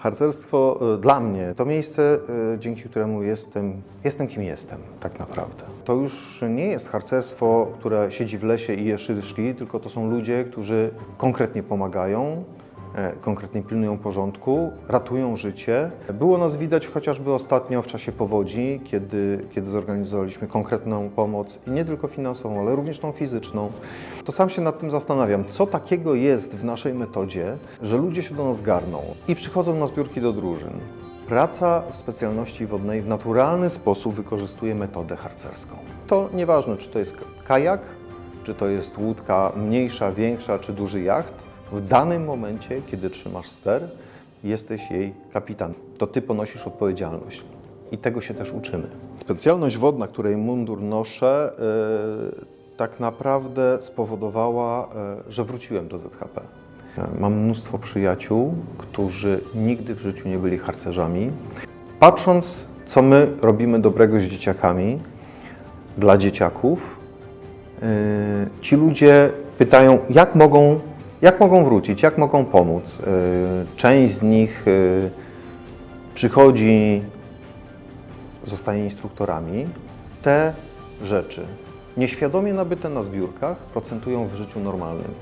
Harcerstwo y, dla mnie to miejsce, y, dzięki któremu jestem, jestem kim jestem, tak naprawdę. To już nie jest harcerstwo, które siedzi w lesie i je szyszki, tylko to są ludzie, którzy konkretnie pomagają, e, konkretnie pilnują porządku, ratują życie. Było nas widać chociażby ostatnio w czasie powodzi, kiedy, kiedy zorganizowaliśmy konkretną pomoc i nie tylko finansową, ale również tą fizyczną. To sam się nad tym zastanawiam, co takiego jest w naszej metodzie, że ludzie się do nas garną i przychodzą na zbiórki do drużyn. Praca w specjalności wodnej w naturalny sposób wykorzystuje metodę harcerską. To nieważne, czy to jest kajak, czy to jest łódka mniejsza, większa, czy duży jacht. W danym momencie, kiedy trzymasz ster, jesteś jej kapitan. To ty ponosisz odpowiedzialność. I tego się też uczymy. Specjalność wodna, której mundur noszę, yy, tak naprawdę spowodowała, yy, że wróciłem do ZHP. Mam mnóstwo przyjaciół, którzy nigdy w życiu nie byli harcerzami. Patrząc, co my robimy dobrego z dzieciakami, dla dzieciaków, yy, ci ludzie pytają, jak mogą, jak mogą wrócić, jak mogą pomóc. Yy, Część z nich yy, przychodzi, zostaje instruktorami. Te rzeczy, nieświadomie nabyte na zbiórkach, procentują w życiu normalnym.